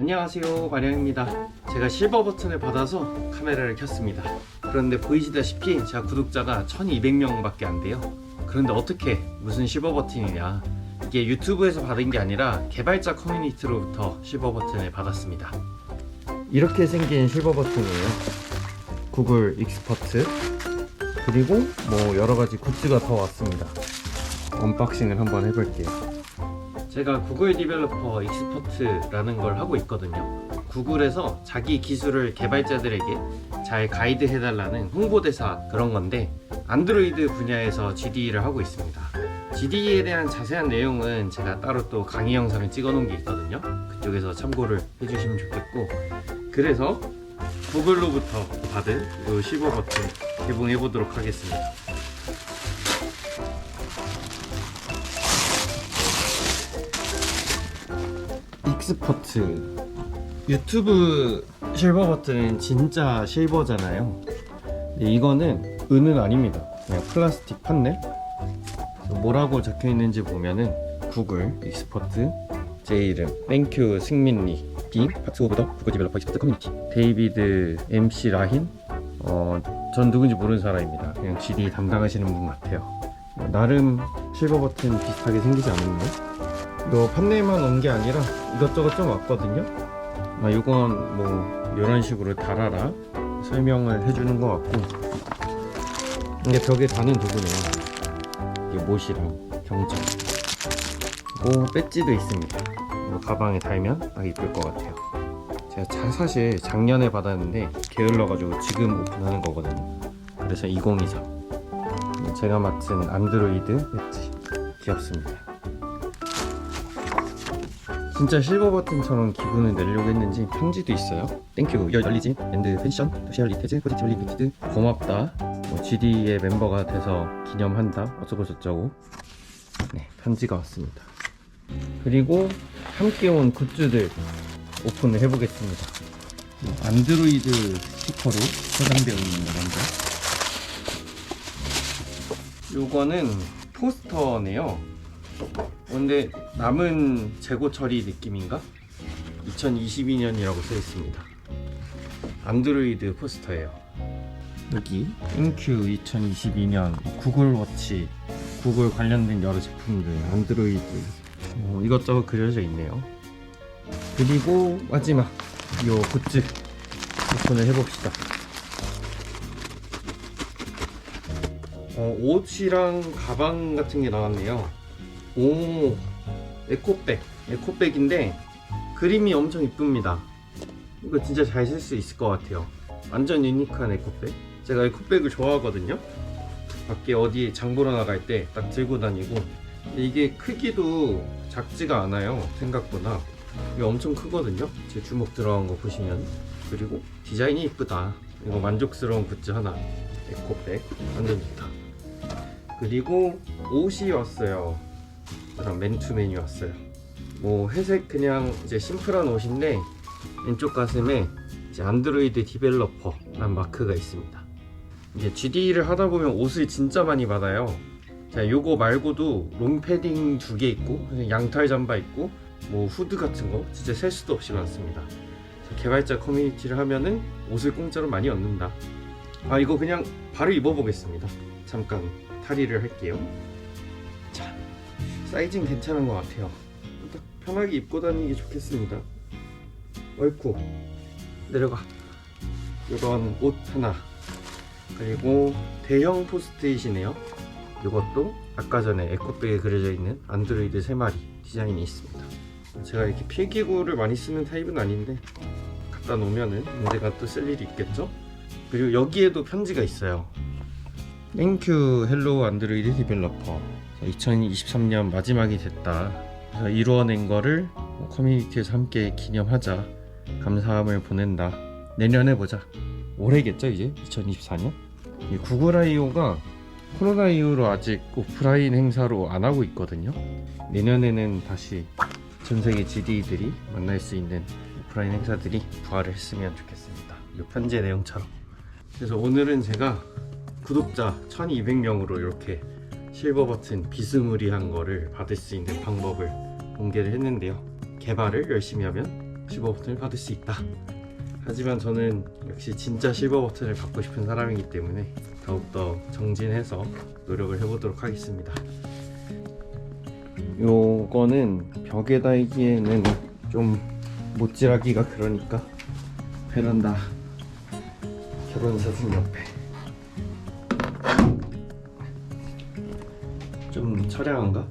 안녕하세요 마령입니다. 제가 실버 버튼을 받아서 카메라를 켰습니다. 그런데 보이시다시피 제가 구독자가 1200명 밖에 안 돼요. 그런데 어떻게 무슨 실버 버튼이냐? 이게 유튜브에서 받은 게 아니라 개발자 커뮤니티로부터 실버 버튼을 받았습니다. 이렇게 생긴 실버 버튼이에요. 구글 익스퍼트 그리고 뭐 여러가지 굿즈가 더 왔습니다. 언박싱을 한번 해볼게요 제가 구글 디벨로퍼 익스퍼트라는 걸 하고 있거든요. 구글에서 자기 기술을 개발자들에게 잘 가이드 해달라는 홍보대사 그런 건데 안드로이드 분야에서 GDE를 하고 있습니다. GDE에 대한 자세한 내용은 제가 따로 또 강의 영상을 찍어 놓은 게 있거든요. 그쪽에서 참고를 해주시면 좋겠고 그래서 구글로부터 받은 이 실버 버튼 개봉해 보도록 하겠습니다. 익스퍼트 유튜브 실버 버튼은 진짜 실버잖아요. 근데 이거는 은은 아닙니다. 그냥 플라스틱 판넬? 뭐라고 적혀 있는지 보면은 구글 익스퍼트 제 이름 땡큐 승민리 파트 오브 더 구글 디벨로퍼 익스퍼트 커뮤니티. 데이비드 MC 라힌? 어, 전 누군지 모르는 사람입니다. 그냥 GD 담당하시는 분 같아요. 어, 나름 실버 버튼 비슷하게 생기지 않았나요? 이거 판넬만 온 게 아니라 이것저것 좀 왔거든요. 아, 이건 뭐 이런 식으로 달아라 설명을 해주는 것 같고 이게 벽에 다는 부분이에요. 이게 못이랑 경점 그리고 배지도 있습니다. 이거 가방에 달면 딱 이쁠 것 같아요. 제가 자- 사실 작년에 받았는데 게을러가지고 지금 오픈하는 거거든요. 그래서 2023 제가 맡은 안드로이드 배지 귀엽습니다. 진짜 실버 버튼처럼 기분을 내려고 했는지 편지도 있어요. 땡큐 열 열리지 앤드 펜션 소셜 리테즈 포지티블리 리피티드 고맙다. 뭐 GD의 멤버가 돼서 기념한다. 어쩌고 저쩌고. 네 편지가 왔습니다. 그리고 함께 온 굿즈들 오픈을 해보겠습니다. 안드로이드 스티커로 포장되어 있는 거 먼저. 요거는 포스터네요. 근데 남은 재고 처리 느낌인가? 2022년이라고 써 있습니다. 안드로이드 포스터예요. 여기 인큐 2022년 구글 워치, 구글 관련된 여러 제품들, 안드로이드 어, 이것저것 그려져 있네요. 그리고 마지막 요 굿즈 오픈을 해봅시다. 어, 옷이랑 가방 같은 게 나왔네요. 오 에코백. 에코백인데 그림이 엄청 이쁩니다. 이거 진짜 잘 쓸 수 있을 것 같아요. 완전 유니크한 에코백. 제가 에코백을 좋아하거든요. 밖에 어디 장 보러 나갈 때 딱 들고 다니고. 이게 크기도 작지가 않아요 생각보다. 이게 엄청 크거든요. 제 주먹 들어간 거 보시면. 그리고 디자인이 이쁘다. 이거 만족스러운 굿즈 하나. 에코백. 완전 좋다. 그리고 옷이 왔어요 그다음 맨투맨이 왔어요. 뭐 회색 그냥 이제 심플한 옷인데 왼쪽 가슴에 이제 안드로이드 디벨로퍼란 마크가 있습니다. 이제 GD를 하다 보면 옷을 진짜 많이 받아요. 자, 요거 말고도 롱 패딩 두 개 있고 양털 잠바 있고 뭐 후드 같은 거 진짜 셀 수도 없이 많습니다. 개발자 커뮤니티를 하면은 옷을 공짜로 많이 얻는다. 아 이거 그냥 바로 입어보겠습니다. 잠깐 탈의를 할게요. 자, 사이즈는 괜찮은 것 같아요. 딱 편하게 입고 다니기 좋겠습니다. 어이쿠 내려가. 이런 옷 하나 그리고 대형 포스트잇이네요. 이것도 아까 전에 에코백에 그려져 있는 안드로이드 3마리 디자인이 있습니다. 제가 이렇게 필기구를 많이 쓰는 타입은 아닌데 갖다 놓으면은 언제가 또 쓸 일이 있겠죠? 그리고 여기에도 편지가 있어요. 땡큐 헬로우 안드로이드 디벨로퍼 2023년 마지막이 됐다. 그래서 이루어낸 거를 뭐 커뮤니티에서 함께 기념하자. 감사함을 보낸다. 내년에 보자. 올해겠죠 이제? 2024년? 이 구글 I.O.가 코로나 이후로 아직 오프라인 행사로 안 하고 있거든요. 내년에는 다시 전 세계 GD들이 만날 수 있는 오프라인 행사들이 부활을 했으면 좋겠습니다. 이 편지의 내용처럼. 그래서 오늘은 제가 구독자 1200명으로 이렇게 실버 버튼 비스무리한 거를 받을 수 있는 방법을 공개를 했는데요. 개발을 열심히 하면 실버 버튼을 받을 수 있다. 하지만 저는 역시 진짜 실버 버튼을 받고 싶은 사람이기 때문에 더욱더 정진해서 노력을 해보도록 하겠습니다. 요거는 벽에 달기에는 좀 못질하기가 그러니까 베란다 결혼 사진 옆에 좀 처량한가?